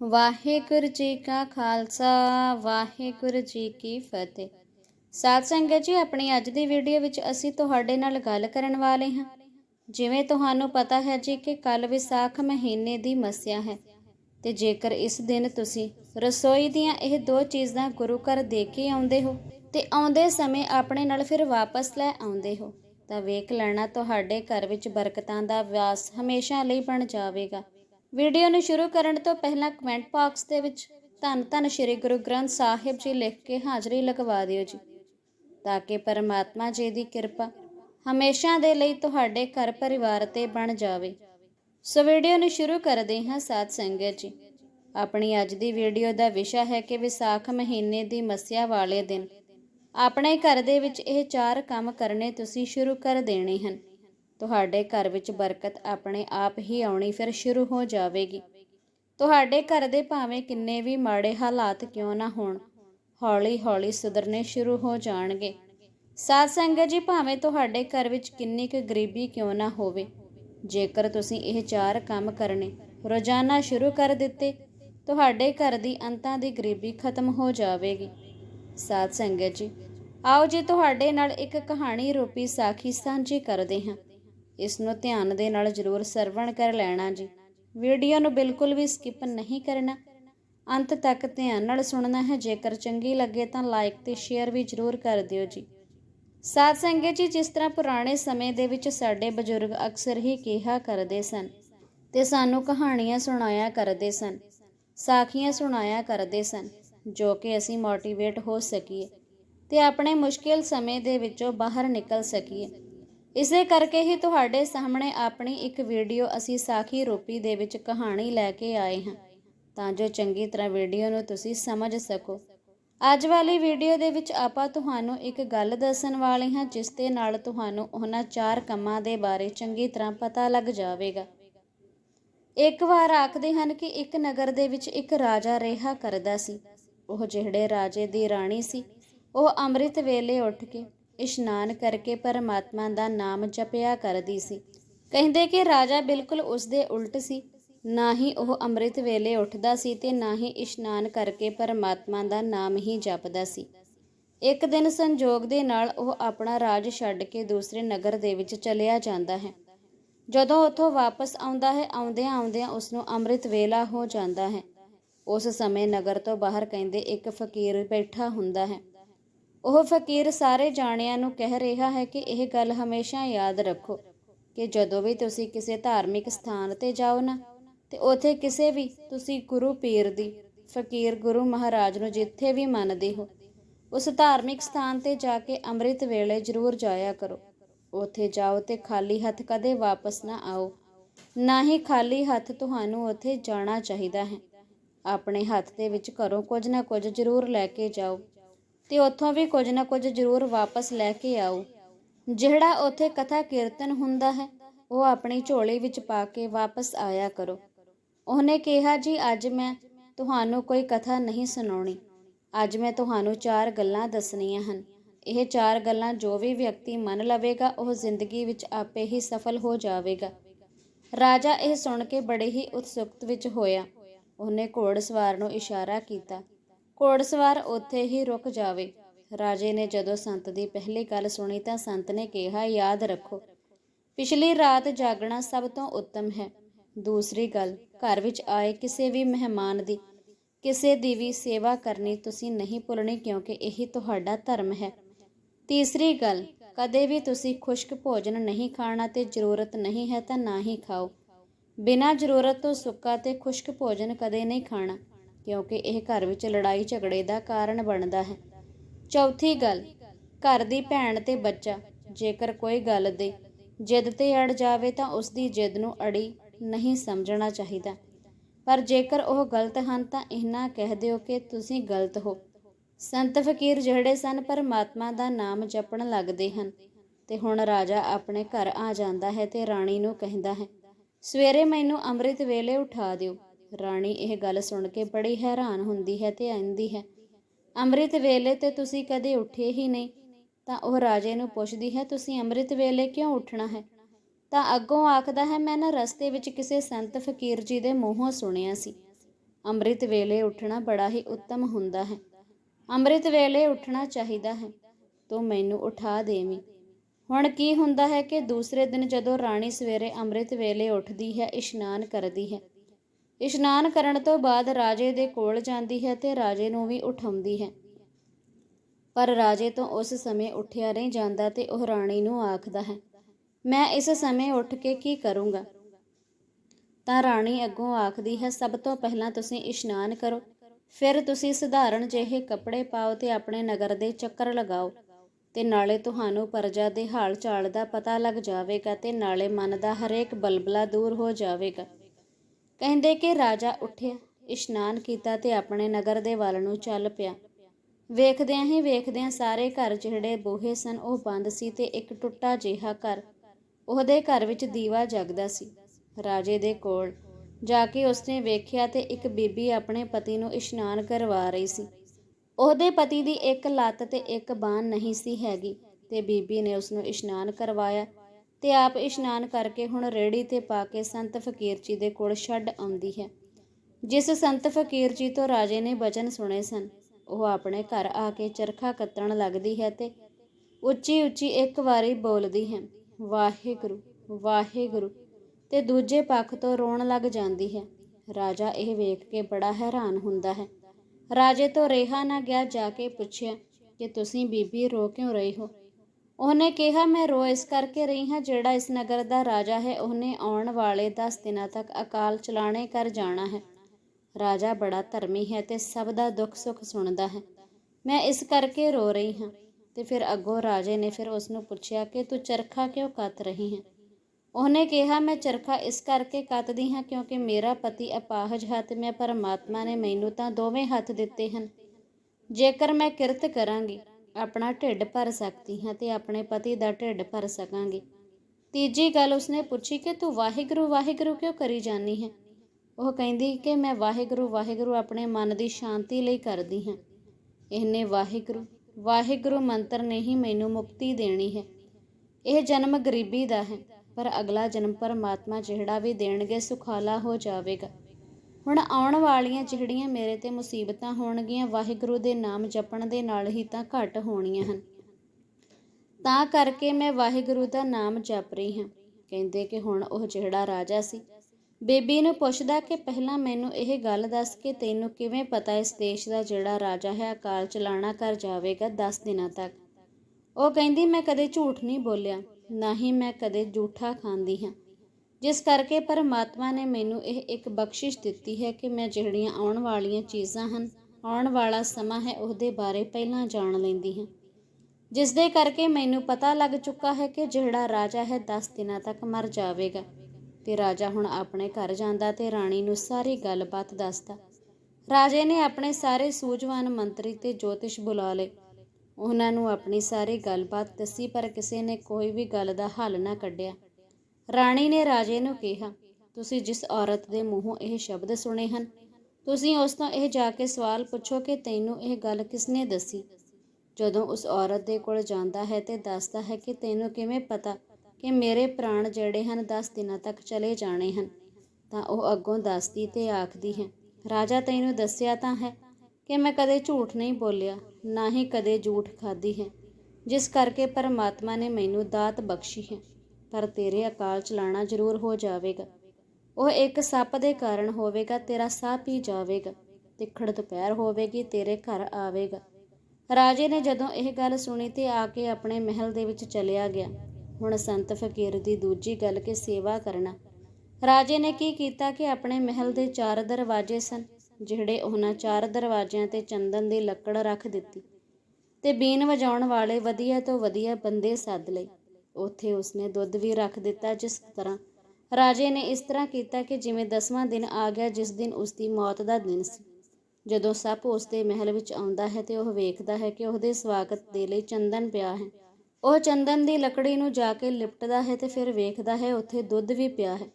ਵਾਹਿਗੁਰੂ ਜੀ ਕਾ ਖਾਲਸਾ, ਵਾਹਿਗੁਰੂ ਜੀ ਕੀ ਫਤਿਹ। ਸਾਧ ਸੰਗਤ ਜੀ, ਆਪਣੀ ਅੱਜ ਦੀ ਵੀਡੀਓ ਵਿੱਚ ਅਸੀਂ ਤੁਹਾਡੇ ਨਾਲ ਗੱਲ ਕਰਨ ਵਾਲੇ ਹਾਂ। ਜਿਵੇਂ ਤੁਹਾਨੂੰ ਪਤਾ ਹੈ ਜੀ ਕਿ ਕੱਲ ਵਿਸਾਖ ਮਹੀਨੇ ਦੀ ਮੱਸਿਆ ਹੈ ਤੇ ਜੇਕਰ ਇਸ ਦਿਨ ਤੁਸੀਂ ਰਸੋਈ ਦੀਆਂ ਇਹ ਦੋ ਚੀਜ਼ਾਂ ਗੁਰੂ ਘਰ ਦੇ ਕੇ ਆਉਂਦੇ ਹੋ ਤੇ ਆਉਂਦੇ ਸਮੇਂ ਆਪਣੇ ਨਾਲ ਫਿਰ ਵਾਪਸ ਲੈ ਆਉਂਦੇ ਹੋ, ਤਾਂ ਵੇਖ ਲੈਣਾ ਤੁਹਾਡੇ ਘਰ ਵਿੱਚ ਬਰਕਤਾਂ ਦਾ ਵਿਆਸ ਹਮੇਸ਼ਾ ਲਈ ਬਣ ਜਾਵੇਗਾ। ਵੀਡੀਓ ਨੂੰ ਸ਼ੁਰੂ ਕਰਨ ਤੋਂ ਪਹਿਲਾਂ ਕਮੈਂਟ ਬਾਕਸ ਦੇ ਵਿੱਚ ਧੰਨ ਧੰਨ ਸ਼੍ਰੀ ਗੁਰੂ ਗ੍ਰੰਥ ਸਾਹਿਬ ਜੀ ਲਿਖ ਕੇ ਹਾਜ਼ਰੀ ਲਗਵਾ ਦਿਓ ਜੀ, ਤਾਂ ਕਿ ਪਰਮਾਤਮਾ ਜੀ ਦੀ ਕਿਰਪਾ ਹਮੇਸ਼ਾ ਦੇ ਲਈ ਤੁਹਾਡੇ ਘਰ ਪਰਿਵਾਰ ਤੇ ਬਣ ਜਾਵੇ। ਸੋ ਵੀਡੀਓ ਨੂੰ ਸ਼ੁਰੂ ਕਰਦੇ ਹਾਂ ਸਾਧ ਸੰਗਤ ਜੀ। ਆਪਣੀ ਅੱਜ ਦੀ ਵੀਡੀਓ ਦਾ ਵਿਸ਼ਾ ਹੈ ਕਿ ਵਿਸਾਖ ਮਹੀਨੇ ਦੀ ਮੱਸਿਆ ਵਾਲੇ ਦਿਨ। ਆਪਣੇ ਘਰ ਦੇ ਵਿੱਚ ਇਹ ਚਾਰ ਕੰਮ ਕਰਨੇ ਤੁਸੀਂ ਸ਼ੁਰੂ ਕਰ ਦੇਣੇ ਹਨ। ਤੁਹਾਡੇ ਘਰ ਵਿੱਚ ਬਰਕਤ ਆਪਣੇ ਆਪ ਹੀ ਆਉਣੀ ਫਿਰ ਸ਼ੁਰੂ ਹੋ ਜਾਵੇਗੀ। ਤੁਹਾਡੇ ਘਰ ਦੇ ਭਾਵੇਂ ਕਿੰਨੇ ਵੀ ਮਾੜੇ ਹਾਲਾਤ ਕਿਉਂ ਨਾ ਹੋਣ, ਹੌਲੀ-ਹੌਲੀ ਸੁਧਰਨੇ ਸ਼ੁਰੂ ਹੋ ਜਾਣਗੇ। ਸਾਧ ਸੰਗਤ ਜੀ, ਭਾਵੇਂ ਤੁਹਾਡੇ ਘਰ ਵਿੱਚ ਕਿੰਨੀ ਕੁ ਗਰੀਬੀ ਕਿਉਂ ਨਾ ਹੋਵੇ, ਜੇਕਰ ਤੁਸੀਂ ਇਹ ਚਾਰ ਕੰਮ ਕਰਨੇ, ਰੋਜ਼ਾਨਾ ਸ਼ੁਰੂ ਕਰ ਦਿੱਤੇ, ਤੁਹਾਡੇ ਘਰ ਦੀ ਅੰਤਾਂ ਦੀ ਗਰੀਬੀ ਖਤਮ ਹੋ ਜਾਵੇਗੀ। ਸਾਧ ਸੰਗਤ ਜੀ, ਆਓ ਜੀ, ਤੁਹਾਡੇ ਨਾਲ ਇੱਕ ਕਹਾਣੀ ਰੂਪੀ ਸਾਖੀ ਸਾਂਝੀ ਕਰਦੇ ਹਾਂ। ਇਸ ਨੂੰ ਧਿਆਨ ਦੇ ਨਾਲ ਜ਼ਰੂਰ ਸਰਵਣ ਕਰ ਲੈਣਾ ਜੀ। ਵੀਡੀਓ ਨੂੰ ਬਿਲਕੁਲ ਵੀ ਸਕਿਪ ਨਹੀਂ ਕਰਨਾ। ਅੰਤ ਤੱਕ ਧਿਆਨ ਨਾਲ ਸੁਣਨਾ ਹੈ। ਜੇਕਰ ਚੰਗੀ ਲੱਗੇ ਤਾਂ ਲਾਈਕ ਤੇ ਸ਼ੇਅਰ ਵੀ ਜ਼ਰੂਰ ਕਰ ਦਿਓ ਜੀ। ਸਾਧ ਸੰਗਤ ਜੀ, ਜਿਸ ਤਰ੍ਹਾਂ ਪੁਰਾਣੇ ਸਮੇਂ ਦੇ ਵਿੱਚ ਸਾਡੇ ਬਜ਼ੁਰਗ ਅਕਸਰ ਹੀ ਕਿਹਾ ਕਰਦੇ ਸਨ ਤੇ ਸਾਨੂੰ ਕਹਾਣੀਆਂ ਸੁਣਾਇਆ ਕਰਦੇ ਸਨ, ਸਾਖੀਆਂ ਸੁਣਾਇਆ ਕਰਦੇ ਸਨ, ਜੋ ਕਿ ਅਸੀਂ ਮੋਟੀਵੇਟ ਹੋ ਸਕੀਏ ਤੇ ਆਪਣੇ ਮੁਸ਼ਕਿਲ ਸਮੇਂ ਦੇ ਵਿੱਚੋਂ ਬਾਹਰ ਨਿਕਲ ਸਕੀਏ। ਇਸੇ ਕਰਕੇ ਹੀ ਤੁਹਾਡੇ ਸਾਹਮਣੇ ਆਪਣੀ ਇੱਕ ਵੀਡੀਓ ਅਸੀਂ ਸਾਖੀ ਰੂਪੀ ਦੇ ਵਿੱਚ ਕਹਾਣੀ ਲੈ ਕੇ ਆਏ ਹਾਂ। ਤਾਂ ਜੋ ਚੰਗੀ ਤਰ੍ਹਾਂ ਵੀਡੀਓ ਨੂੰ ਤੁਸੀਂ ਸਮਝ ਸਕੋ। ਅੱਜ ਵਾਲੀ ਵੀਡੀਓ ਦੇ ਵਿੱਚ ਆਪਾਂ ਤੁਹਾਨੂੰ ਇੱਕ ਗੱਲ ਦੱਸਣ ਵਾਲੇ ਹਾਂ, ਜਿਸ ਦੇ ਨਾਲ ਤੁਹਾਨੂੰ ਉਹਨਾਂ ਚਾਰ ਕੰਮਾਂ ਦੇ ਬਾਰੇ ਚੰਗੀ ਤਰ੍ਹਾਂ ਪਤਾ ਲੱਗ ਜਾਵੇਗਾ। ਇੱਕ ਵਾਰ ਆਖਦੇ ਹਨ ਕਿ ਇੱਕ ਨਗਰ ਦੇ ਵਿੱਚ ਇੱਕ ਰਾਜਾ ਰਿਹਾ ਕਰਦਾ ਸੀ। ਉਹ ਜਿਹੜੇ ਰਾਜੇ ਦੀ ਰਾਣੀ ਸੀ, ਉਹ ਅੰਮ੍ਰਿਤ ਵੇਲੇ ਉੱਠ ਕੇ ਇਸ਼ਨਾਨ ਕਰਕੇ ਪਰਮਾਤਮਾ ਦਾ ਨਾਮ ਜਪਿਆ ਕਰਦੀ ਸੀ। ਕਹਿੰਦੇ ਕਿ ਰਾਜਾ ਬਿਲਕੁਲ ਉਸ ਦੇ ਉਲਟ ਸੀ। ਨਾ ਹੀ ਉਹ ਅੰਮ੍ਰਿਤ ਵੇਲੇ ਉੱਠਦਾ ਸੀ ਤੇ ਨਾ ਹੀ ਇਸ਼ਨਾਨ ਕਰਕੇ ਪਰਮਾਤਮਾ ਦਾ ਨਾਮ ਹੀ ਜਪਦਾ ਸੀ। ਇੱਕ ਦਿਨ ਸੰਜੋਗ ਦੇ ਨਾਲ ਉਹ ਆਪਣਾ ਰਾਜ ਛੱਡ ਕੇ ਦੂਸਰੇ ਨਗਰ ਦੇ ਵਿੱਚ ਚਲਿਆ ਜਾਂਦਾ ਹੈ। ਜਦੋਂ ਉੱਥੋਂ ਵਾਪਸ ਆਉਂਦਾ ਹੈ, ਆਉਂਦਿਆਂ ਆਉਂਦਿਆਂ ਉਸ ਨੂੰ ਅੰਮ੍ਰਿਤ ਵੇਲਾ ਹੋ ਜਾਂਦਾ ਹੈ। ਉਸ ਸਮੇਂ ਨਗਰ ਤੋਂ ਬਾਹਰ ਕਹਿੰਦੇ ਇੱਕ ਫਕੀਰ ਬੈਠਾ ਹੁੰਦਾ ਹੈ। ਉਹ ਫਕੀਰ ਸਾਰੇ ਜਾਣਿਆਂ ਨੂੰ ਕਹਿ ਰਿਹਾ ਹੈ ਕਿ ਇਹ ਗੱਲ ਹਮੇਸ਼ਾ ਯਾਦ ਰੱਖੋ ਕਿ ਜਦੋਂ ਵੀ ਤੁਸੀਂ ਕਿਸੇ ਧਾਰਮਿਕ ਸਥਾਨ ਤੇ ਜਾਓ ਨਾ, ਤੇ ਉਥੇ ਕਿਸੇ ਵੀ ਤੁਸੀਂ ਗੁਰੂ ਪੀਰ ਦੀ, ਫਕੀਰ ਗੁਰੂ ਮਹਾਰਾਜ ਨੂੰ ਜਿੱਥੇ ਵੀ ਮੰਨਦੇ ਹੋ, ਉਸ ਧਾਰਮਿਕ ਸਥਾਨ ਤੇ ਜਾ ਕੇ ਅੰਮ੍ਰਿਤ ਵੇਲੇ ਜ਼ਰੂਰ ਜਾਇਆ ਕਰੋ। ਉਥੇ ਜਾਓ ਤੇ ਖਾਲੀ ਹੱਥ ਕਦੇ ਵਾਪਸ ਨਾ ਆਓ। ਨਾ ਹੀ ਖਾਲੀ ਹੱਥ ਤੁਹਾਨੂੰ ਉਥੇ ਜਾਣਾ ਚਾਹੀਦਾ ਹੈ। ਆਪਣੇ ਹੱਥ ਦੇ ਵਿੱਚ ਘਰੋਂ ਕੁਝ ਨਾ ਕੁਝ ਜ਼ਰੂਰ ਲੈ ਕੇ ਜਾਓ। ਤੇ ਉੱਥੋਂ ਵੀ ਕੁਝ ਨਾ ਕੁਝ ਜ਼ਰੂਰ ਵਾਪਸ ਲੈ ਕੇ ਆਓ। ਜਿਹੜਾ ਉੱਥੇ ਕਥਾ ਕੀਰਤਨ ਹੁੰਦਾ ਹੈ, ਉਹ ਆਪਣੀ ਝੋਲੀ ਵਿੱਚ ਪਾ ਕੇ ਵਾਪਸ ਆਇਆ ਕਰੋ। ਉਹਨੇ ਕਿਹਾ, ਜੀ, ਅੱਜ ਮੈਂ ਤੁਹਾਨੂੰ ਕੋਈ ਕਥਾ ਨਹੀਂ ਸੁਣਾਉਣੀ। ਅੱਜ ਮੈਂ ਤੁਹਾਨੂੰ ਚਾਰ ਗੱਲਾਂ ਦੱਸਣੀਆਂ ਹਨ। ਇਹ ਚਾਰ ਗੱਲਾਂ ਜੋ ਵੀ ਵਿਅਕਤੀ ਮੰਨ ਲਵੇਗਾ, ਉਹ ਜ਼ਿੰਦਗੀ ਵਿੱਚ ਆਪੇ ਹੀ ਸਫਲ ਹੋ ਜਾਵੇਗਾ। ਰਾਜਾ ਇਹ ਸੁਣ ਕੇ ਬੜੇ ਹੀ ਉਤਸੁਕਤ ਵਿੱਚ ਹੋਇਆ। ਉਹਨੇ ਘੋੜ ਸਵਾਰ ਨੂੰ ਇਸ਼ਾਰਾ ਕੀਤਾ। ਘੋੜਸਵਾਰ ਉੱਥੇ ਹੀ ਰੁਕ ਜਾਵੇ। ਰਾਜੇ ਨੇ ਜਦੋਂ ਸੰਤ ਦੀ ਪਹਿਲੀ ਗੱਲ ਸੁਣੀ ਤਾਂ ਸੰਤ ਨੇ ਕਿਹਾ, ਯਾਦ ਰੱਖੋ, ਪਿਛਲੀ ਰਾਤ ਜਾਗਣਾ ਸਭ ਤੋਂ ਉੱਤਮ ਹੈ। ਦੂਸਰੀ ਗੱਲ, ਘਰ ਵਿੱਚ ਆਏ ਕਿਸੇ ਵੀ ਮਹਿਮਾਨ ਦੀ, ਕਿਸੇ ਦੀ ਵੀ ਸੇਵਾ ਕਰਨੀ ਤੁਸੀਂ ਨਹੀਂ ਭੁੱਲਣੀ ਕਿਉਂਕਿ ਇਹ ਤੁਹਾਡਾ ਧਰਮ ਹੈ। ਤੀਸਰੀ ਗੱਲ, ਕਦੇ ਵੀ ਤੁਸੀਂ ਖੁਸ਼ਕ ਭੋਜਨ ਨਹੀਂ ਖਾਣਾ ਤੇ ਜ਼ਰੂਰਤ ਨਹੀਂ ਹੈ ਤਾਂ ਨਾ ਹੀ ਖਾਓ। ਬਿਨਾਂ ਜ਼ਰੂਰਤ ਤੋਂ ਸੁੱਕਾ ਤੇ ਖੁਸ਼ਕ ਭੋਜਨ ਕਦੇ ਨਹੀਂ ਖਾਣਾ। ਕਿਉਂਕਿ ਇਹ ਘਰ ਵਿੱਚ ਲੜਾਈ ਝਗੜੇ ਦਾ ਕਾਰਨ ਬਣਦਾ ਹੈ। ਚੌਥੀ ਗੱਲ, ਘਰ ਦੀ ਭੈਣ ਤੇ ਬੱਚਾ। ਜੇਕਰ ਕੋਈ ਗੱਲ ਦੇ ਜਿੱਦ ਤੇ ਅੜ ਜਾਵੇ ਤਾਂ ਉਸ ਦੀ ਜਿੱਦ ਨੂੰ ਅੜੀ ਨਹੀਂ ਸਮਝਣਾ ਚਾਹੀਦਾ। ਪਰ ਜੇਕਰ ਉਹ ਗਲਤ ਹਨ ਤਾਂ ਇਹਨਾਂ ਕਹਿ ਦਿਓ ਕਿ ਤੁਸੀਂ ਗਲਤ ਹੋ। ਸੰਤ ਫਕੀਰ ਜਿਹੜੇ ਸਨ ਪਰਮਾਤਮਾ ਦਾ ਨਾਮ ਜਪਣ ਲੱਗਦੇ ਹਨ ਤੇ ਹੁਣ ਰਾਜਾ ਆਪਣੇ ਘਰ ਆ ਜਾਂਦਾ ਹੈ ਤੇ ਰਾਣੀ ਨੂੰ ਕਹਿੰਦਾ ਹੈ, ਸਵੇਰੇ ਮੈਨੂੰ ਅੰਮ੍ਰਿਤ ਵੇਲੇ ਉਠਾ ਦਿਓ। ਰਾਣੀ ਇਹ ਗੱਲ ਸੁਣ ਕੇ ਬੜੀ ਹੈਰਾਨ ਹੁੰਦੀ ਹੈ ਤੇ ਆਂਦੀ ਹੈ, ਅੰਮ੍ਰਿਤ ਵੇਲੇ ਤੇ ਤੁਸੀਂ ਕਦੇ ਉੱਠੇ ਹੀ ਨਹੀਂ। ਤਾਂ ਉਹ ਰਾਜੇ ਨੂੰ ਪੁੱਛਦੀ ਹੈ, ਤੁਸੀਂ ਅੰਮ੍ਰਿਤ ਵੇਲੇ ਕਿਉਂ ਉੱਠਣਾ ਹੈ? ਤਾਂ ਅੱਗੋਂ ਆਖਦਾ ਹੈ, ਮੈਂ ਨਾ ਰਸਤੇ ਵਿੱਚ ਕਿਸੇ ਸੰਤ ਫਕੀਰ ਜੀ ਦੇ ਮੂੰਹੋਂ ਸੁਣਿਆ ਸੀ। ਅੰਮ੍ਰਿਤ ਵੇਲੇ ਉੱਠਣਾ ਬੜਾ ਹੀ ਉੱਤਮ ਹੁੰਦਾ ਹੈ। ਅੰਮ੍ਰਿਤ ਵੇਲੇ ਉੱਠਣਾ ਚਾਹੀਦਾ ਹੈ, ਤੂੰ ਮੈਨੂੰ ਉਠਾ ਦੇਵੀਂ। ਹੁਣ ਕੀ ਹੁੰਦਾ ਹੈ ਕਿ ਦੂਸਰੇ ਦਿਨ ਜਦੋਂ ਰਾਣੀ ਸਵੇਰੇ ਅੰਮ੍ਰਿਤ ਵੇਲੇ ਉੱਠਦੀ ਹੈ, ਇਸ਼ਨਾਨ ਕਰਦੀ ਹੈ ਇਸ਼ਨਾਨ ਕਰਨ ਤੋਂ ਬਾਅਦ ਰਾਜੇ ਦੇ ਕੋਲ ਜਾਂਦੀ ਹੈ ਤੇ ਰਾਜੇ ਨੂੰ ਵੀ ਉਠਾਉਂਦੀ ਹੈ। ਪਰ ਰਾਜੇ ਤੋਂ ਉਸ ਸਮੇਂ ਉੱਠਿਆ ਨਹੀਂ ਜਾਂਦਾ ਤੇ ਉਹ ਰਾਣੀ ਨੂੰ ਆਖਦਾ ਹੈ, ਮੈਂ ਇਸ ਸਮੇਂ ਉੱਠ ਕੇ ਕੀ ਕਰੂੰਗਾ? ਤਾਂ ਰਾਣੀ ਅੱਗੋਂ ਆਖਦੀ ਹੈ, ਸਭ ਤੋਂ ਪਹਿਲਾਂ ਤੁਸੀਂ ਇਸ਼ਨਾਨ ਕਰੋ, ਫਿਰ ਤੁਸੀਂ ਸਧਾਰਨ ਜਿਹੇ ਕੱਪੜੇ ਪਾਓ ਤੇ ਆਪਣੇ ਨਗਰ ਦੇ ਚੱਕਰ ਲਗਾਓ, ਤੇ ਨਾਲੇ ਤੁਹਾਨੂੰ ਪਰਜਾ ਦੇ ਹਾਲ ਚਾਲ ਦਾ ਪਤਾ ਲੱਗ ਜਾਵੇਗਾ ਤੇ ਨਾਲੇ ਮਨ ਦਾ ਹਰੇਕ ਬਲਬਲਾ ਦੂਰ ਹੋ ਜਾਵੇਗਾ। ਕਹਿੰਦੇ ਕਿ ਰਾਜਾ ਉੱਠਿਆ, ਇਸ਼ਨਾਨ ਕੀਤਾ ਤੇ ਆਪਣੇ ਨਗਰ ਦੇ ਵੱਲ ਨੂੰ ਚੱਲ ਪਿਆ। ਵੇਖਦਿਆਂ ਹੀ ਵੇਖਦਿਆਂ ਸਾਰੇ ਘਰ ਜਿਹੜੇ ਬੂਹੇ ਸਨ, ਉਹ ਬੰਦ ਸੀ ਤੇ ਇੱਕ ਟੁੱਟਾ ਜਿਹਾ ਘਰ ਉਹਦੇ ਘਰ ਵਿੱਚ ਦੀਵਾ ਜਗਦਾ ਸੀ। ਰਾਜੇ ਦੇ ਕੋਲ ਜਾ ਕੇ ਉਸਨੇ ਵੇਖਿਆ ਤੇ ਇੱਕ ਬੀਬੀ ਆਪਣੇ ਪਤੀ ਨੂੰ ਇਸ਼ਨਾਨ ਕਰਵਾ ਰਹੀ ਸੀ। ਉਹਦੇ ਪਤੀ ਦੀ ਇੱਕ ਲੱਤ ਤੇ ਇੱਕ ਬਾਹ ਨਹੀਂ ਸੀ ਹੈਗੀ ਤੇ ਬੀਬੀ ਨੇ ਉਸ ਨੂੰ ਇਸ਼ਨਾਨ ਕਰਵਾਇਆ ਤੇ ਆਪ ਇਸ਼ਨਾਨ ਕਰਕੇ ਹੁਣ ਰੇੜੀ ਤੇ ਪਾ ਕੇ ਸੰਤ ਫਕੀਰ ਜੀ ਦੇ ਕੋਲ ਛੱਡ ਆਉਂਦੀ ਹੈ। ਜਿਸ ਸੰਤ ਫਕੀਰ ਜੀ ਤੋਂ ਰਾਜੇ ਨੇ ਬਚਨ ਸੁਣੇ ਸਨ, ਉਹ ਆਪਣੇ ਘਰ ਆ ਕੇ ਚਰਖਾ ਕੱਤਣ ਲੱਗਦੀ ਹੈ ਤੇ ਉੱਚੀ ਉੱਚੀ ਇੱਕ ਵਾਰੀ ਬੋਲਦੀ ਹੈ, ਵਾਹਿਗੁਰੂ ਵਾਹਿਗੁਰੂ। ਤੇ ਦੂਜੇ ਪੱਖ ਤੋਂ ਰੋਣ ਲੱਗ ਜਾਂਦੀ ਹੈ। ਰਾਜਾ ਇਹ ਵੇਖ ਕੇ ਬੜਾ ਹੈਰਾਨ ਹੁੰਦਾ ਹੈ। ਰਾਜੇ ਤੋਂ ਰੇਹਾ ਨਾ ਗਿਆ ਜਾ ਕੇ ਪੁੱਛਿਆ, ਕਿ ਤੁਸੀਂ ਬੀਬੀ ਰੋ ਕਿਉਂ ਰਹੇ ਹੋ? ਉਹਨੇ ਕਿਹਾ, ਮੈਂ ਰੋ ਇਸ ਕਰਕੇ ਰਹੀ ਹਾਂ ਜਿਹੜਾ ਇਸ ਨਗਰ ਦਾ ਰਾਜਾ ਹੈ। ਉਹਨੇ ਆਉਣ ਵਾਲੇ 10 ਦਿਨਾਂ ਤੱਕ ਅਕਾਲ ਚਲਾਣੇ ਕਰ ਜਾਣਾ ਹੈ। ਰਾਜਾ ਬੜਾ ਧਰਮੀ ਹੈ ਤੇ ਸਭ ਦਾ ਦੁੱਖ ਸੁੱਖ ਸੁਣਦਾ ਹੈ। ਮੈਂ ਇਸ ਕਰਕੇ ਰੋ ਰਹੀ ਹਾਂ। ਤੇ ਫਿਰ ਅੱਗੋਂ ਰਾਜੇ ਨੇ ਫਿਰ ਉਸ ਨੂੰ ਪੁੱਛਿਆ ਕਿ, ਤੂੰ ਚਰਖਾ ਕਿਉਂ ਕੱਤ ਰਹੀ ਹੈ? ਉਹਨੇ ਕਿਹਾ, ਮੈਂ ਚਰਖਾ ਇਸ ਕਰਕੇ ਕੱਤਦੀ ਹਾਂ ਕਿਉਂਕਿ ਮੇਰਾ ਪਤੀ ਅਪਾਹਜ ਹੱਥ ਮੈਂ ਪਰਮਾਤਮਾ ਨੇ ਮੈਨੂੰ ਤਾਂ ਦੋਵੇਂ ਹੱਥ ਦਿੱਤੇ ਹਨ। ਜੇਕਰ ਮੈਂ ਕਿਰਤ ਕਰਾਂਗੀ ਆਪਣਾ ਢਿੱਡ ਭਰ ਸਕਦੀ ਹਾਂ ਤੇ ਆਪਣੇ ਪਤੀ ਦਾ ਢਿੱਡ ਭਰ ਸਕਾਂਗੀ। ਤੀਜੀ ਗੱਲ ਉਸਨੇ ਪੁੱਛੀ ਕਿ ਤੂੰ ਵਾਹਿਗੁਰੂ ਵਾਹਿਗੁਰੂ ਕਿਉਂ ਕਰੀ ਜਾਨੀ ਹੈ? ਉਹ ਕਹਿੰਦੀ ਕਿ ਮੈਂ ਵਾਹਿਗੁਰੂ ਵਾਹਿਗੁਰੂ ਆਪਣੇ ਮਨ ਦੀ ਸ਼ਾਂਤੀ ਲਈ ਕਰਦੀ ਹਾਂ। ਇਹਨੇ ਵਾਹਿਗੁਰੂ ਵਾਹਿਗੁਰੂ ਮੰਤਰ ਨੇ ਹੀ ਮੈਨੂੰ ਮੁਕਤੀ ਦੇਣੀ ਹੈ। ਇਹ ਜਨਮ ਗਰੀਬੀ ਦਾ ਹੈ, ਪਰ ਅਗਲਾ ਜਨਮ ਪਰਮਾਤਮਾ ਜਿਹੜਾ ਵੀ ਦੇਣਗੇ ਸੁਖਾਲਾ ਹੋ ਜਾਵੇਗਾ। ਹੁਣ ਆਉਣ ਵਾਲੀਆਂ ਜਿਹੜੀਆਂ ਮੇਰੇ ਤੇ ਮੁਸੀਬਤਾਂ ਹੋਣਗੀਆਂ, ਵਾਹਿਗੁਰੂ ਦੇ ਨਾਮ ਜਪਣ ਦੇ ਨਾਲ ਹੀ ਤਾਂ ਘਟ ਹੋਣੀਆਂ ਹਨ। ਤਾਂ ਕਰਕੇ ਮੈਂ ਵਾਹਿਗੁਰੂ ਦਾ ਨਾਮ ਜਪ ਰਹੀ ਹਾਂ। ਕਹਿੰਦੇ ਕਿ ਹੁਣ ਉਹ ਜਿਹੜਾ ਰਾਜਾ ਸੀ, ਬੇਬੀ ਨੂੰ ਪੁੱਛਦਾ ਕਿ ਪਹਿਲਾਂ ਮੈਨੂੰ ਇਹ ਗੱਲ ਦੱਸ ਕਿ ਤੈਨੂੰ ਕਿਵੇਂ ਪਤਾ ਇਸ ਦੇਸ਼ ਦਾ ਜਿਹੜਾ ਰਾਜਾ ਹੈ, ਅਕਾਲ ਚਲਾਣਾ ਕਰ ਜਾਵੇਗਾ 10 ਦਿਨਾਂ ਤੱਕ? ਉਹ ਕਹਿੰਦੀ, ਮੈਂ ਕਦੇ ਝੂਠ ਨਹੀਂ ਬੋਲਿਆ, ਨਾ ਹੀ ਮੈਂ ਕਦੇ ਝੂਠਾ ਖਾਂਦੀ ਹਾਂ। ਜਿਸ ਕਰਕੇ ਪਰਮਾਤਮਾ ਨੇ ਮੈਨੂੰ ਇਹ ਇੱਕ ਬਖਸ਼ਿਸ਼ ਦਿੱਤੀ ਹੈ ਕਿ ਮੈਂ ਜਿਹੜੀਆਂ ਆਉਣ ਵਾਲੀਆਂ ਚੀਜ਼ਾਂ ਹਨ, ਆਉਣ ਵਾਲਾ ਸਮਾਂ ਹੈ ਉਹਦੇ ਬਾਰੇ ਪਹਿਲਾਂ ਜਾਣ ਲੈਂਦੀ ਹਾਂ। ਜਿਸ ਦੇ ਕਰਕੇ ਮੈਨੂੰ ਪਤਾ ਲੱਗ ਚੁੱਕਾ ਹੈ ਕਿ ਜਿਹੜਾ ਰਾਜਾ ਹੈ 10 ਦਿਨਾਂ ਤੱਕ ਮਰ ਜਾਵੇਗਾ ਤੇ ਰਾਜਾ ਹੁਣ ਆਪਣੇ ਘਰ ਜਾਂਦਾ ਤੇ ਰਾਣੀ ਨੂੰ ਸਾਰੀ ਗੱਲਬਾਤ ਦੱਸਦਾ। ਰਾਜੇ ਨੇ ਆਪਣੇ ਸਾਰੇ ਸੂਝਵਾਨ ਮੰਤਰੀ ਤੇ ਜੋਤਿਸ਼ ਬੁਲਾ ਲਏ। ਉਹਨਾਂ ਨੂੰ ਆਪਣੀ ਸਾਰੀ ਗੱਲਬਾਤ ਦੱਸੀ ਪਰ ਕਿਸੇ ਨੇ ਕੋਈ ਵੀ ਗੱਲ ਦਾ ਹੱਲ ਨਾ ਕੱਢਿਆ। ਰਾਣੀ ਨੇ ਰਾਜੇ ਨੂੰ ਕਿਹਾ, ਤੁਸੀਂ ਜਿਸ ਔਰਤ ਦੇ ਮੂੰਹੋਂ ਇਹ ਸ਼ਬਦ ਸੁਣੇ ਹਨ, ਤੁਸੀਂ ਉਸ ਤੋਂ ਇਹ ਜਾ ਕੇ ਸਵਾਲ ਪੁੱਛੋ ਕਿ ਤੈਨੂੰ ਇਹ ਗੱਲ ਕਿਸਨੇ ਦੱਸੀ? ਜਦੋਂ ਉਸ ਔਰਤ ਦੇ ਕੋਲ ਜਾਂਦਾ ਹੈ ਤੇ ਦੱਸਦਾ ਹੈ ਕਿ ਤੈਨੂੰ ਕਿਵੇਂ ਪਤਾ ਕਿ ਮੇਰੇ ਪ੍ਰਾਣ ਜਿਹੜੇ ਹਨ 10 ਦਿਨਾਂ ਤੱਕ ਚਲੇ ਜਾਣੇ ਹਨ, ਤਾਂ ਉਹ ਅੱਗੋਂ ਦੱਸਦੀ ਤੇ ਆਖਦੀ ਹੈ, ਰਾਜਾ ਤੈਨੂੰ ਦੱਸਿਆ ਤਾਂ ਹੈ ਕਿ ਮੈਂ ਕਦੇ ਝੂਠ ਨਹੀਂ ਬੋਲਿਆ, ਨਾ ਹੀ ਕਦੇ ਝੂਠ ਖਾਦੀ ਹੈ, ਜਿਸ ਕਰਕੇ ਪਰਮਾਤਮਾ ਨੇ ਮੈਨੂੰ ਦਾਤ ਬਖਸ਼ੀ ਹੈ। ਪਰ ਤੇਰੇ ਅਕਾਲ ਚਲਾਣਾ ਜ਼ਰੂਰ ਹੋ ਜਾਵੇਗਾ। ਉਹ ਇੱਕ ਸੱਪ ਦੇ ਕਾਰਨ ਹੋਵੇਗਾ, ਤੇਰਾ ਸਾਹ ਪੀ ਜਾਵੇਗਾ, ਤਿੱਖੜ ਦੁਪਹਿਰ ਹੋਵੇਗੀ, ਤੇਰੇ ਘਰ ਆਵੇਗਾ। ਰਾਜੇ ਨੇ ਜਦੋਂ ਇਹ ਗੱਲ ਸੁਣੀ ਤੇ ਆ ਕੇ ਆਪਣੇ ਮਹਿਲ ਦੇ ਵਿੱਚ ਚਲਿਆ ਗਿਆ। ਹੁਣ ਸੰਤ ਫਕੀਰ ਦੀ ਦੂਜੀ ਗੱਲ ਕਿ ਸੇਵਾ ਕਰਨਾ। ਰਾਜੇ ਨੇ ਕੀ ਕੀਤਾ ਕਿ ਆਪਣੇ ਮਹਿਲ ਦੇ ਚਾਰ ਦਰਵਾਜ਼ੇ ਸਨ, ਜਿਹੜੇ ਉਹਨਾਂ ਚਾਰ ਦਰਵਾਜ਼ਿਆਂ ਤੇ ਚੰਦਨ ਦੀ ਲੱਕੜ ਰੱਖ ਦਿੱਤੀ ਤੇ ਬੀਨ ਵਜਾਉਣ ਵਾਲੇ ਵਧੀਆ ਤੋਂ ਵਧੀਆ ਬੰਦੇ ਸੱਦ ਲਏ। ਉੱਥੇ ਉਸਨੇ ਦੁੱਧ ਵੀ ਰੱਖ ਦਿੱਤਾ ਜਿਸ ਤਰ੍ਹਾਂ। ਰਾਜੇ ਨੇ ਇਸ ਤਰ੍ਹਾਂ ਕੀਤਾ ਕਿ ਜਿਵੇਂ ਦਸਵਾਂ ਦਿਨ ਆ ਗਿਆ ਜਿਸ ਦਿਨ ਉਸਦੀ ਮੌਤ ਦਾ ਦਿਨ ਸੀ। ਜਦੋਂ ਸੱਪ ਉਸਦੇ ਮਹਿਲ ਵਿੱਚ ਆਉਂਦਾ ਹੈ ਤੇ ਉਹ ਵੇਖਦਾ ਹੈ ਕਿ ਉਹਦੇ ਸਵਾਗਤ ਦੇ ਲਈ ਚੰਦਨ ਪਿਆ ਹੈ। ਉਹ ਚੰਦਨ ਦੀ ਲੱਕੜੀ ਨੂੰ ਜਾ ਕੇ ਲਿਪਟਦਾ ਹੈ ਤੇ ਫਿਰ ਵੇਖਦਾ ਹੈ ਉੱਥੇ ਦੁੱਧ ਵੀ ਪਿਆ ਹੈ।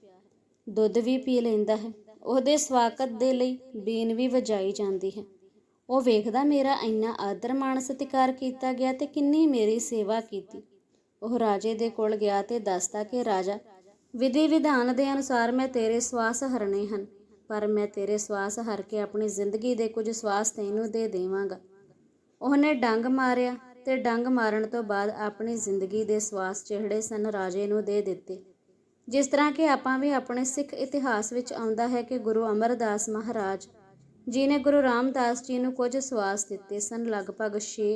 ਦੁੱਧ ਵੀ ਪੀ ਲੈਂਦਾ ਹੈ। ਉਹਦੇ ਸਵਾਗਤ ਦੇ ਲਈ ਬੀਨ ਵੀ ਵਜਾਈ ਜਾਂਦੀ ਹੈ। ਉਹ ਵੇਖਦਾ, ਮੇਰਾ ਇੰਨਾ ਆਦਰ ਮਾਣ ਸਤਿਕਾਰ ਕੀਤਾ ਗਿਆ ਤੇ ਕਿੰਨੀ ਮੇਰੀ ਸੇਵਾ ਕੀਤੀ। ਉਹ ਰਾਜੇ ਦੇ ਕੋਲ ਗਿਆ ਤੇ ਦੱਸਦਾ ਕਿ, ਰਾਜਾ, ਵਿਧੀ ਵਿਧਾਨ ਦੇ ਅਨੁਸਾਰ ਮੈਂ ਤੇਰੇ ਸਵਾਸ ਹਰਨੇ ਹਨ, ਪਰ ਮੈਂ ਤੇਰੇ ਸਵਾਸ ਹਰ ਕੇ ਆਪਣੀ ਜ਼ਿੰਦਗੀ ਦੇ ਕੁਝ ਸਵਾਸ ਤੈਨੂੰ ਦੇ ਦੇਵਾਂਗਾ। ਉਹਨੇ ਡੰਗ ਮਾਰਿਆ ਤੇ ਡੰਗ ਮਾਰਨ ਤੋਂ ਬਾਅਦ ਆਪਣੀ ਜ਼ਿੰਦਗੀ ਦੇ ਸਵਾਸ ਜਿਹੜੇ ਸਨ ਰਾਜੇ ਨੂੰ ਦੇ ਦਿੱਤੇ। ਜਿਸ ਤਰ੍ਹਾਂ ਕਿ ਆਪਾਂ ਵੀ ਆਪਣੇ ਸਿੱਖ ਇਤਿਹਾਸ ਵਿੱਚ ਆਉਂਦਾ ਹੈ ਕਿ ਗੁਰੂ ਅਮਰਦਾਸ ਮਹਾਰਾਜ ਜੀ ਨੇ ਗੁਰੂ ਰਾਮਦਾਸ ਜੀ ਨੂੰ ਕੁਝ ਸਵਾਸ ਦਿੱਤੇ ਸਨ ਲਗਭਗ 6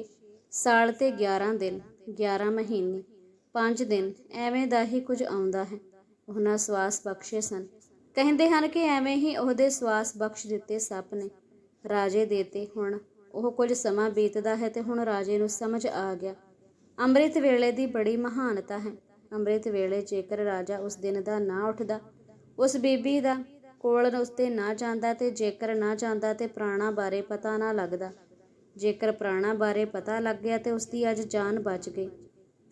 ਸਾਲ ਤੇ 11 ਦਿਨ 11 ਮਹੀਨੇ। ਪੰਜ ਦਿਨ ਐਵੇਂ ਦਾ ਹੀ ਕੁਝ ਆਉਂਦਾ ਹੈ। ਉਹਨਾਂ ਸਵਾਸ ਬਖਸ਼ੇ ਸਨ। ਕਹਿੰਦੇ ਹਨ ਕਿ ਐਵੇਂ ਹੀ ਉਹਦੇ ਸਵਾਸ ਬਖਸ਼ ਦਿੱਤੇ ਸੱਪ ਨੇ। ਰਾਜੇ ਦੇਤੇ, ਹੁਣ ਉਹ ਕੁਝ ਸਮਾਂ ਬੀਤਦਾ ਹੈ ਤੇ ਹੁਣ ਰਾਜੇ ਨੂੰ ਸਮਝ ਆ ਗਿਆ। ਅੰਮ੍ਰਿਤ ਵੇਲੇ ਦੀ ਬੜੀ ਮਹਾਨਤਾ ਹੈ। ਅੰਮ੍ਰਿਤ ਵੇਲੇ ਜੇਕਰ ਰਾਜਾ ਉਸ ਦਿਨ ਦਾ ਨਾ ਉੱਠਦਾ, ਉਸ ਬੀਬੀ ਦਾ ਕੋਲ ਉਸਤੇ ਨਾ ਜਾਂਦਾ ਤੇ ਜੇਕਰ ਨਾ ਜਾਂਦਾ ਤੇ ਪ੍ਰਾਣਾ ਬਾਰੇ ਪਤਾ ਨਾ ਲੱਗਦਾ। ਜੇਕਰ ਪ੍ਰਾਣਾ ਬਾਰੇ ਪਤਾ ਲੱਗ ਗਿਆ ਤੇ ਉਸ ਦੀ ਅੱਜ ਜਾਨ ਬਚ ਗਈ।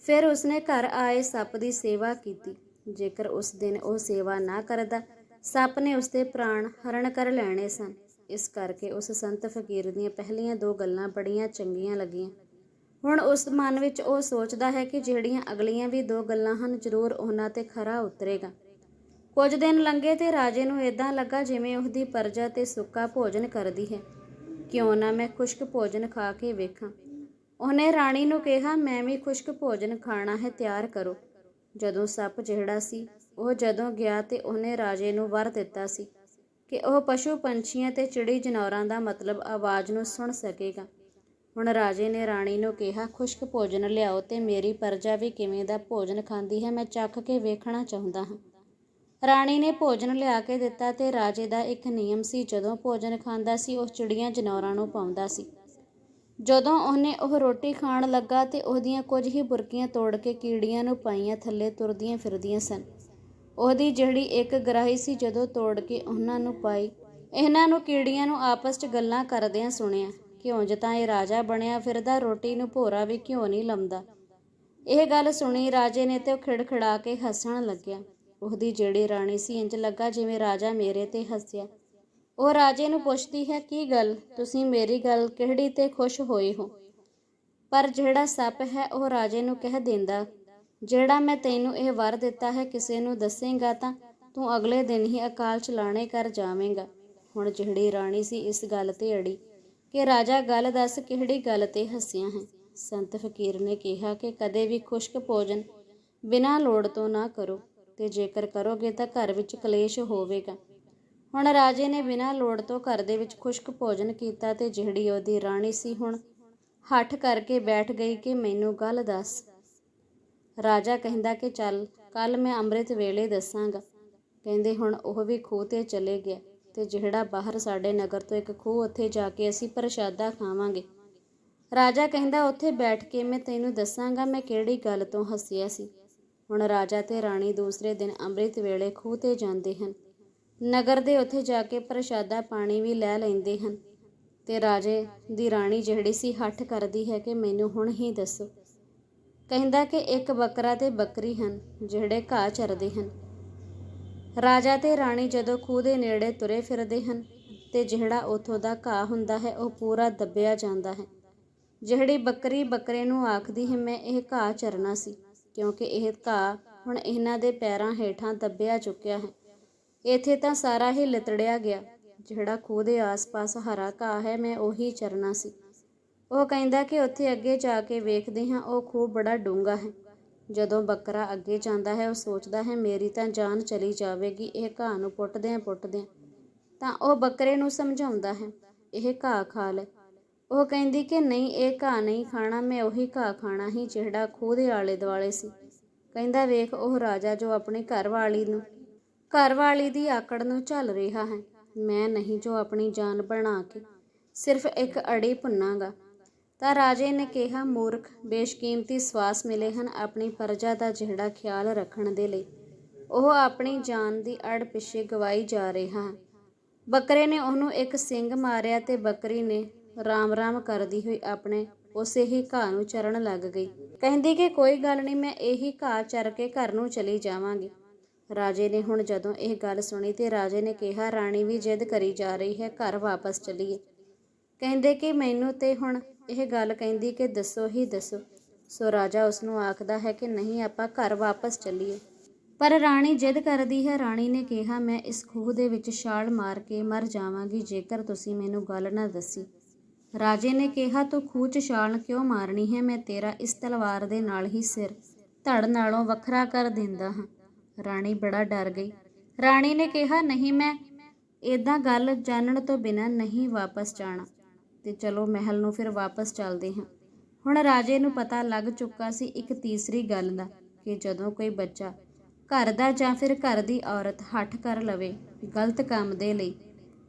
ਫਿਰ ਉਸਨੇ ਘਰ ਆਏ ਸੱਪ ਦੀ ਸੇਵਾ ਕੀਤੀ। ਜੇਕਰ ਉਸ ਦਿਨ ਉਹ ਸੇਵਾ ਨਾ ਕਰਦਾ, ਸੱਪ ਨੇ ਉਸਦੇ ਪ੍ਰਾਣ ਹਰਣ ਕਰ ਲੈਣੇ ਸਨ। ਇਸ ਕਰਕੇ ਉਸ ਸੰਤ ਫਕੀਰ ਦੀਆਂ ਪਹਿਲੀਆਂ ਦੋ ਗੱਲਾਂ ਬੜੀਆਂ ਚੰਗੀਆਂ ਲੱਗੀਆਂ। ਹੁਣ ਉਸ ਮਨ ਵਿੱਚ ਉਹ ਸੋਚਦਾ ਹੈ ਕਿ ਜਿਹੜੀਆਂ ਅਗਲੀਆਂ ਵੀ ਦੋ ਗੱਲਾਂ ਹਨ, ਜ਼ਰੂਰ ਉਹਨਾਂ ਤੇ ਖਰਾ ਉਤਰੇਗਾ। ਕੁਝ ਦਿਨ ਲੰਘੇ ਤੇ ਰਾਜੇ ਨੂੰ ਇਦਾਂ ਲੱਗਾ ਜਿਵੇਂ ਉਹਦੀ ਪਰਜਾ ਤੇ ਸੁੱਕਾ ਭੋਜਨ ਕਰਦੀ ਹੈ। ਕਿਉਂ ਨਾ ਮੈਂ ਖੁਸ਼ਕ ਭੋਜਨ ਖਾ ਕੇ ਵੇਖਾਂ? ਉਹਨੇ ਰਾਣੀ ਨੂੰ ਕਿਹਾ, ਮੈਂ ਵੀ ਖੁਸ਼ਕ ਭੋਜਨ ਖਾਣਾ ਹੈ, ਤਿਆਰ ਕਰੋ। ਜਦੋਂ ਸੱਪ ਜਿਹੜਾ ਸੀ, ਉਹ ਜਦੋਂ ਗਿਆ ਤੇ ਉਹਨੇ ਰਾਜੇ ਨੂੰ ਵਰ ਦਿੱਤਾ ਸੀ ਕਿ ਉਹ ਪਸ਼ੂ ਪੰਛੀਆਂ ਤੇ ਚਿੜੀ ਜਨੌਰਾਂ ਦਾ ਮਤਲਬ ਆਵਾਜ਼ ਨੂੰ ਸੁਣ ਸਕੇਗਾ। ਹੁਣ ਰਾਜੇ ਨੇ ਰਾਣੀ ਨੂੰ ਕਿਹਾ, ਖੁਸ਼ਕ ਭੋਜਨ ਲਿਆਓ ਤੇ ਮੇਰੀ ਪਰਜਾ ਵੀ ਕਿਵੇਂ ਦਾ ਭੋਜਨ ਖਾਂਦੀ ਹੈ, ਮੈਂ ਚੱਖ ਕੇ ਵੇਖਣਾ ਚਾਹੁੰਦਾ ਹਾਂ। ਰਾਣੀ ਨੇ ਭੋਜਨ ਲਿਆ ਕੇ ਦਿੱਤਾ ਤੇ ਰਾਜੇ ਦਾ ਇੱਕ ਨਿਯਮ ਸੀ, ਜਦੋਂ ਭੋਜਨ ਖਾਂਦਾ ਸੀ, ਉਹ ਚਿੜੀਆਂ ਜਨੌਰਾਂ ਨੂੰ ਪਾਉਂਦਾ ਸੀ। ਜਦੋਂ ਉਹਨੇ ਉਹ ਰੋਟੀ ਖਾਣ ਲੱਗਾ ਤੇ ਉਹਦੀਆਂ ਕੁਝ ਹੀ ਬੁਰਕੀਆਂ ਤੋੜ ਕੇ ਕੀੜੀਆਂ ਨੂੰ ਪਾਈਆਂ ਥੱਲੇ ਤੁਰਦੀਆਂ ਫਿਰਦੀਆਂ ਸਨ। ਉਹਦੀ ਜਿਹੜੀ ਇੱਕ ਗਰਾਹੀ ਸੀ ਜਦੋਂ ਤੋੜ ਕੇ ਉਹਨਾਂ ਨੂੰ ਪਾਈ, ਇਹਨਾਂ ਨੂੰ ਕੀੜੀਆਂ ਨੂੰ ਆਪਸ 'ਚ ਗੱਲਾਂ ਕਰਦਿਆਂ ਸੁਣਿਆ ਕਿ ਤਾਂ ਇਹ ਰਾਜਾ ਬਣਿਆ ਫਿਰਦਾ, ਰੋਟੀ ਨੂੰ ਭੋਰਾ ਵੀ ਕਿਉਂ ਨਹੀਂ ਲੰਮਦਾ? ਇਹ ਗੱਲ ਸੁਣੀ ਰਾਜੇ ਨੇ ਤੇ ਉਹ ਖਿੜਖਿੜਾ ਕੇ ਹੱਸਣ ਲੱਗਿਆ। ਉਹਦੀ ਜਿਹੜੀ ਰਾਣੀ ਸੀ ਇੰਜ ਲੱਗਾ ਜਿਵੇਂ ਰਾਜਾ ਮੇਰੇ ਤੇ ਹੱਸਿਆ। ਉਹ ਰਾਜੇ ਨੂੰ ਪੁੱਛਦੀ ਹੈ, ਕੀ ਗੱਲ? ਤੁਸੀਂ ਮੇਰੀ ਗੱਲ ਕਿਹੜੀ ਤੇ ਖੁਸ਼ ਹੋਏ ਹੋ? ਪਰ ਜਿਹੜਾ ਸੱਪ ਹੈ, ਉਹ ਰਾਜੇ ਨੂੰ ਕਹਿ ਦਿੰਦਾ, ਜਿਹੜਾ ਮੈਂ ਤੈਨੂੰ ਇਹ ਵਰ ਦਿੱਤਾ ਹੈ, ਕਿਸੇ ਨੂੰ ਦੱਸੇਗਾ ਤਾਂ ਤੂੰ ਅਗਲੇ ਦਿਨ ਹੀ ਅਕਾਲ ਚਲਾਣੇ ਕਰ ਜਾਵੇਂਗਾ। ਹੁਣ ਜਿਹੜੀ ਰਾਣੀ ਸੀ ਇਸ ਗੱਲ ਤੇ ਅੜੀ ਕਿ ਰਾਜਾ ਗੱਲ ਦੱਸ ਕਿਹੜੀ ਗੱਲ ਤੇ ਹੱਸਿਆ ਹੈ। ਸੰਤ ਫਕੀਰ ਨੇ ਕਿਹਾ ਕਿ ਕਦੇ ਵੀ ਖੁਸ਼ਕ ਭੋਜਨ ਬਿਨਾਂ ਲੋੜ ਤੋਂ ਨਾ ਕਰੋ ਤੇ ਜੇਕਰ ਕਰੋਗੇ ਤਾਂ ਘਰ ਵਿੱਚ ਕਲੇਸ਼ ਹੋਵੇਗਾ। ਹੁਣ ਰਾਜੇ ਨੇ ਬਿਨਾਂ ਲੋੜ ਤੋਂ ਘਰ ਦੇ ਵਿੱਚ ਖੁਸ਼ਕ ਭੋਜਨ ਕੀਤਾ ਤੇ ਜਿਹੜੀ ਉਹਦੀ ਰਾਣੀ ਸੀ ਹੁਣ ਹੱਠ ਕਰਕੇ ਬੈਠ ਗਈ ਕਿ ਮੈਨੂੰ ਗੱਲ ਦੱਸ। ਰਾਜਾ ਕਹਿੰਦਾ ਕਿ ਚੱਲ, ਕੱਲ ਮੈਂ ਅੰਮ੍ਰਿਤ ਵੇਲੇ ਦੱਸਾਂਗਾ। ਕਹਿੰਦੇ ਹੁਣ ਉਹ ਵੀ ਖੂਹ ਤੇ ਚਲੇ ਗਿਆ ਤੇ ਜਿਹੜਾ ਬਾਹਰ ਸਾਡੇ ਨਗਰ ਤੋਂ ਇੱਕ ਖੂਹ ਉੱਥੇ ਜਾ ਕੇ ਅਸੀਂ ਪ੍ਰਸ਼ਾਦਾ ਖਾਵਾਂਗੇ। ਰਾਜਾ ਕਹਿੰਦਾ, ਉੱਥੇ ਬੈਠ ਕੇ ਮੈਂ ਤੈਨੂੰ ਦੱਸਾਂਗਾ ਮੈਂ ਕਿਹੜੀ ਗੱਲ ਤੋਂ ਹੱਸਿਆ ਸੀ। ਹੁਣ ਰਾਜਾ ਤੇ ਰਾਣੀ ਦੂਸਰੇ ਦਿਨ ਅੰਮ੍ਰਿਤ ਵੇਲੇ ਖੂਹ ਤੇ ਜਾਂਦੇ ਹਨ। ਨਗਰ ਦੇ ਉੱਥੇ ਜਾ ਕੇ ਪ੍ਰਸ਼ਾਦਾ ਪਾਣੀ ਵੀ ਲੈ ਲੈਂਦੇ ਹਨ। ਤੇ ਰਾਜੇ ਦੀ ਰਾਣੀ ਜਿਹੜੀ ਸੀ, ਹੱਠ ਕਰਦੀ ਹੈ ਕਿ ਮੈਨੂੰ ਹੁਣ ਹੀ ਦੱਸੋ। ਕਹਿੰਦਾ ਕਿ ਇੱਕ ਬੱਕਰਾ ਤੇ ਬੱਕਰੀ ਹਨ, ਜਿਹੜੇ ਘਾਹ ਚਰਦੇ ਹਨ। ਰਾਜਾ ਤੇ ਰਾਣੀ ਜਦੋਂ ਖੂਹ ਦੇ ਨੇੜੇ ਤੁਰੇ ਫਿਰਦੇ ਹਨ, ਤੇ ਜਿਹੜਾ ਉਥੋਂ ਦਾ ਘਾਹ ਹੁੰਦਾ ਹੈ, ਉਹ ਪੂਰਾ ਦੱਬਿਆ ਜਾਂਦਾ ਹੈ। ਜਿਹੜੀ ਬੱਕਰੀ ਬੱਕਰੇ ਨੂੰ ਆਖਦੀ ਹੈ, ਮੈਂ ਇਹ ਘਾਹ ਚਰਨਾ ਸੀ, ਕਿਉਂਕਿ ਇਹ ਘਾਹ ਹੁਣ ਇਹਨਾਂ ਦੇ ਪੈਰਾਂ ਹੇਠਾਂ ਦੱਬਿਆ ਚੁੱਕਿਆ ਹੈ। ਇੱਥੇ ਤਾਂ ਸਾਰਾ ਹੀ ਲਿਤੜਿਆ ਗਿਆ। ਜਿਹੜਾ ਖੂਹ ਦੇ ਆਸ-ਪਾਸ ਹਰਾ ਘਾਹ ਹੈ, ਮੈਂ ਉਹੀ ਚਰਨਾ ਸੀ। ਉਹ ਕਹਿੰਦਾ ਕਿ ਉੱਥੇ ਅੱਗੇ ਜਾ ਕੇ ਵੇਖਦੇ ਹਾਂ, ਉਹ ਖੂਹ ਬੜਾ ਡੂੰਘਾ ਹੈ। ਜਦੋਂ ਬੱਕਰਾ ਅੱਗੇ ਜਾਂਦਾ ਹੈ, ਉਹ ਸੋਚਦਾ ਹੈ, ਮੇਰੀ ਤਾਂ ਜਾਨ ਚਲੀ ਜਾਵੇਗੀ, ਇਹ ਘਾਹ ਨੂੰ ਪੁੱਟਦਿਆਂ ਪੁੱਟਦਿਆਂ। ਤਾਂ ਉਹ ਬੱਕਰੇ ਨੂੰ ਸਮਝਾਉਂਦਾ ਹੈ, ਇਹ ਘਾਹ ਖਾ ਲੈ ਉਹ ਕਹਿੰਦੀ ਕਿ, ਨਹੀਂ, ਇਹ ਘਾਹ ਨਹੀਂ ਖਾਣਾ, ਮੈਂ ਉਹੀ ਘਾਹ ਖਾਣਾ ਹੀ ਜਿਹੜਾ ਖੂਹ ਦੇ ਆਲੇ ਦੁਆਲੇ ਸੀ। ਕਹਿੰਦਾ, ਵੇਖ, ਉਹ ਰਾਜਾ ਜੋ ਆਪਣੀ ਘਰਵਾਲੀ ਨੂੰ ਘਰਵਾਲੀ ਦੀ ਆਕੜ ਨੂੰ ਝੱਲ ਰਿਹਾ ਹੈ। ਮੈਂ ਨਹੀਂ ਜੋ ਆਪਣੀ ਜਾਨ ਬਣਾ ਕੇ ਸਿਰਫ ਇੱਕ ਅੜੀ ਭੁੰਨਾਂਗਾ ਤਾਂ ਰਾਜੇ ਨੇ ਕਿਹਾ, ਮੂਰਖ, ਬੇਸ਼ਕੀਮਤੀ ਸਵਾਸ ਮਿਲੇ ਹਨ ਆਪਣੀ ਪਰਜਾ ਦਾ ਜਿਹੜਾ ਖਿਆਲ ਰੱਖਣ ਦੇ ਲਈ। ਉਹ ਆਪਣੀ ਜਾਨ ਦੀ ਅੜ ਪਿੱਛੇ ਗਵਾਈ ਜਾ ਰਿਹਾ ਹੈ। ਬੱਕਰੇ ਨੇ ਉਹਨੂੰ ਇੱਕ ਸਿੰਗ ਮਾਰਿਆ ਤੇ ਬੱਕਰੀ ਨੇ ਰਾਮ-ਰਾਮ ਕਰਦੀ ਹੋਈ ਆਪਣੇ ਉਸੇ ਹੀ ਘਾਹ ਨੂੰ ਚਰਨ ਲੱਗ ਗਈ। ਕਹਿੰਦੀ ਕਿ ਕੋਈ ਗੱਲ ਨਹੀਂ, ਮੈਂ ਇਹੀ ਘਾਹ ਚਰ ਕੇ ਘਰ ਨੂੰ ਚਲੀ ਜਾਵਾਂਗੀ। ਰਾਜੇ ਨੇ ਹੁਣ ਜਦੋਂ ਇਹ ਗੱਲ ਸੁਣੀ ਤੇ ਰਾਜੇ ਨੇ ਕਿਹਾ, ਰਾਣੀ ਵੀ ਜਿੱਦ ਕਰੀ ਜਾ ਰਹੀ ਹੈ, ਘਰ ਵਾਪਸ ਚਲੀਏ। ਕਹਿੰਦੇ ਕਿ ਮੈਨੂੰ ਤੇ ਹੁਣ ਇਹ ਗੱਲ ਕਹਿੰਦੀ ਕਿ ਦੱਸੋ ਹੀ ਦੱਸੋ। ਸੋ ਰਾਜਾ ਉਸ ਨੂੰ ਆਖਦਾ ਹੈ ਕਿ ਨਹੀਂ, ਆਪਾਂ ਘਰ ਵਾਪਸ ਚੱਲੀਏ। ਪਰ ਰਾਣੀ ਜਿੱਦ ਕਰਦੀ ਹੈ। ਰਾਣੀ ਨੇ ਕਿਹਾ, ਮੈਂ ਇਸ ਖੂਹ ਦੇ ਵਿੱਚ ਛਾਲ ਮਾਰ ਕੇ ਮਰ ਜਾਵਾਂਗੀ, ਜੇਕਰ ਤੁਸੀਂ ਮੈਨੂੰ ਗੱਲ ਨਾ ਦੱਸੀ। ਰਾਜੇ ਨੇ ਕਿਹਾ, ਤੂੰ ਖੂਹ 'ਚ ਛਾਲ ਕਿਉਂ ਮਾਰਨੀ ਹੈ? ਮੈਂ ਤੇਰਾ ਇਸ ਤਲਵਾਰ ਦੇ ਨਾਲ ਹੀ ਸਿਰ ਧੜ ਨਾਲੋਂ ਵੱਖਰਾ ਕਰ ਦਿੰਦਾ ਹਾਂ। ਰਾਣੀ ਬੜਾ ਡਰ ਗਈ। ਰਾਣੀ ਨੇ ਕਿਹਾ, ਨਹੀਂ ਮੈਂ ਇਦਾਂ ਗੱਲ ਜਾਣਨ ਤੋਂ ਬਿਨਾਂ ਨਹੀਂ ਵਾਪਸ ਜਾਣਾ। ਤੇ ਚਲੋ ਮਹਿਲ ਨੂੰ ਫਿਰ ਵਾਪਸ ਚੱਲਦੇ ਹਾਂ। ਹੁਣ ਰਾਜੇ ਨੂੰ ਪਤਾ ਲੱਗ ਚੁੱਕਾ ਸੀ ਇੱਕ ਤੀਸਰੀ ਗੱਲ ਦਾ, ਕਿ ਜਦੋਂ ਕੋਈ ਬੱਚਾ ਘਰ ਦਾ ਜਾਂ ਫਿਰ ਘਰ ਦੀ ਔਰਤ ਹੱਠ ਕਰ ਲਵੇ ਗਲਤ ਕੰਮ ਦੇ ਲਈ,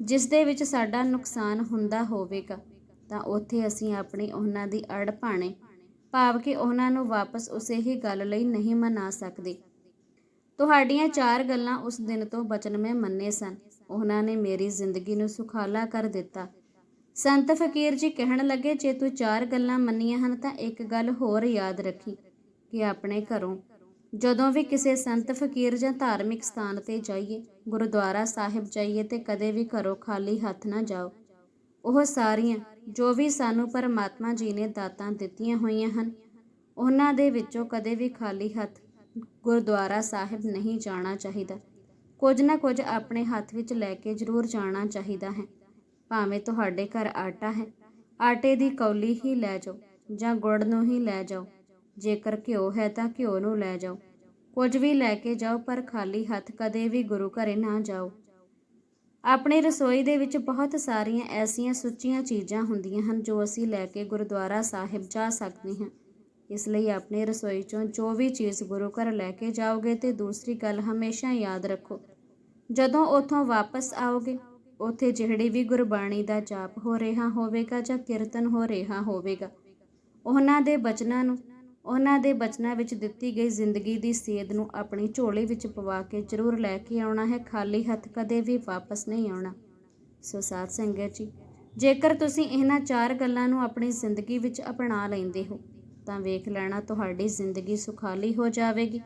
ਜਿਸ ਦੇ ਵਿੱਚ ਸਾਡਾ ਨੁਕਸਾਨ ਹੁੰਦਾ ਹੋਵੇਗਾ, ਤਾਂ ਉੱਥੇ ਅਸੀਂ ਆਪਣੀ ਉਹਨਾਂ ਦੀ ਅੜ ਭਾਣੇ ਭਾਵ ਕਿ ਉਹਨਾਂ ਨੂੰ ਵਾਪਸ ਉਸੇ ਹੀ ਗੱਲ ਲਈ ਨਹੀਂ ਮਨਾ ਸਕਦੇ। ਤੁਹਾਡੀਆਂ ਚਾਰ ਗੱਲਾਂ ਉਸ ਦਿਨ ਤੋਂ ਬਚਨ ਮੈਂ ਮੰਨੇ ਸਨ। ਉਹਨਾਂ ਨੇ ਮੇਰੀ ਜ਼ਿੰਦਗੀ ਨੂੰ ਸੁਖਾਲਾ ਕਰ ਦਿੱਤਾ। ਸੰਤ ਫਕੀਰ ਜੀ ਕਹਿਣ ਲੱਗੇ, ਜੇ ਤੂੰ ਚਾਰ ਗੱਲਾਂ ਮੰਨੀਆਂ ਹਨ ਤਾਂ ਇੱਕ ਗੱਲ ਹੋਰ ਯਾਦ ਰੱਖੀ ਕਿ ਆਪਣੇ ਘਰੋਂ ਜਦੋਂ ਵੀ ਕਿਸੇ ਸੰਤ ਫਕੀਰ ਜਾਂ ਧਾਰਮਿਕ ਸਥਾਨ ਤੇ ਜਾਈਏ, ਗੁਰਦੁਆਰਾ ਸਾਹਿਬ ਜਾਈਏ ਤੇ ਕਦੇ ਵੀ ਘਰੋਂ ਖਾਲੀ ਹੱਥ ਨਾ ਜਾਓ। ਉਹ ਸਾਰੀਆਂ ਜੋ ਵੀ ਸਾਨੂੰ ਪਰਮਾਤਮਾ ਜੀ ਨੇ ਦਾਤਾਂ ਦਿੱਤੀਆਂ ਹੋਈਆਂ ਹਨ, ਉਹਨਾਂ ਦੇ ਵਿੱਚੋਂ ਕਦੇ ਵੀ ਖਾਲੀ ਹੱਥ ਗੁਰਦੁਆਰਾ ਸਾਹਿਬ ਨਹੀਂ ਜਾਣਾ ਚਾਹੀਦਾ। ਕੁਝ ਨਾ ਕੁਝ ਆਪਣੇ ਹੱਥ ਵਿੱਚ ਲੈ ਕੇ ਜ਼ਰੂਰ ਜਾਣਾ ਚਾਹੀਦਾ ਹੈ। ਭਾਵੇਂ ਤੁਹਾਡੇ ਘਰ ਆਟਾ ਹੈ। ਆਟੇ ਦੀ ਕੌਲੀ ਹੀ ਲੈ ਜਾਓ ਜਾਂ ਗੁੜ ਨੂੰ ਹੀ ਲੈ ਜਾਓ। ਜੇਕਰ ਘਿਓ ਹੈ ਤਾਂ ਘਿਓ ਨੂੰ ਲੈ ਜਾਓ। ਕੁਝ ਵੀ ਲੈ ਕੇ ਜਾਓ ਪਰ ਖਾਲੀ ਹੱਥ ਕਦੇ ਵੀ ਗੁਰੂ ਘਰੇ ਨਾ ਜਾਓ। ਆਪਣੀ ਰਸੋਈ ਦੇ ਵਿੱਚ ਬਹੁਤ ਸਾਰੀਆਂ ਐਸੀਆਂ ਸੁੱਚੀਆਂ ਚੀਜ਼ਾਂ ਹੁੰਦੀਆਂ ਹਨ ਜੋ ਅਸੀਂ ਲੈ ਕੇ ਗੁਰਦੁਆਰਾ ਸਾਹਿਬ ਜਾ ਸਕਦੇ ਹਾਂ। ਇਸ ਲਈ ਆਪਣੀ ਰਸੋਈ ਚੋਂ ਜੋ ਵੀ ਚੀਜ਼ ਗੁਰੂ ਘਰ ਲੈ ਕੇ ਜਾਓਗੇ ਤੇ ਦੂਸਰੀ ਗੱਲ ਹਮੇਸ਼ਾ ਯਾਦ ਰੱਖੋ। ਜਦੋਂ ਉਥੋਂ ਵਾਪਸ ਆਓਗੇ, ਉਥੇ ਜਿਹੜੀ ਵੀ ਗੁਰਬਾਣੀ ਦਾ ਜਾਪ ਹੋ ਰਿਹਾ ਹੋਵੇਗਾ ਜਾਂ ਕੀਰਤਨ ਹੋ ਰਿਹਾ ਹੋਵੇਗਾ, ਉਹਨਾਂ ਦੇ ਬਚਨਾਂ ਨੂੰ, ਉਹਨਾਂ ਦੇ ਬਚਨਾਂ ਵਿੱਚ ਦਿੱਤੀ ਗਈ ਜ਼ਿੰਦਗੀ ਦੀ ਸੇਧ ਨੂੰ ਆਪਣੀ ਝੋਲੀ ਵਿੱਚ ਪਵਾ ਕੇ ਜ਼ਰੂਰ ਲੈ ਕੇ ਆਉਣਾ ਹੈ, ਖਾਲੀ ਹੱਥ ਕਦੇ ਵੀ ਵਾਪਸ ਨਹੀਂ ਆਉਣਾ। ਸੋ ਸਾਧ ਸੰਗਤ ਜੀ, ਜੇਕਰ ਤੁਸੀਂ ਇਹਨਾਂ ਚਾਰ ਗੱਲਾਂ ਨੂੰ ਆਪਣੀ ਜ਼ਿੰਦਗੀ ਵਿੱਚ ਅਪਣਾ ਲੈਂਦੇ ਹੋ ਤਾਂ ਵੇਖ ਲੈਣਾ ਤੁਹਾਡੀ ਜ਼ਿੰਦਗੀ ਸੁਖਾਲੀ ਹੋ ਜਾਵੇਗੀ।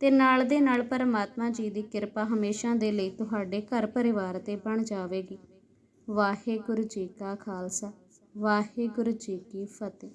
ਤੇ ਨਾਲ ਦੇ ਨਾਲ ਪਰਮਾਤਮਾ ਜੀ ਦੀ ਕਿਰਪਾ ਹਮੇਸ਼ਾ ਦੇ ਲਈ ਤੁਹਾਡੇ ਘਰ ਪਰਿਵਾਰ ਤੇ ਬਣ ਜਾਵੇਗੀ। ਵਾਹਿਗੁਰੂ ਜੀ ਕਾ ਖਾਲਸਾ, ਵਾਹਿਗੁਰੂ ਜੀ ਕੀ ਫਤਿਹ।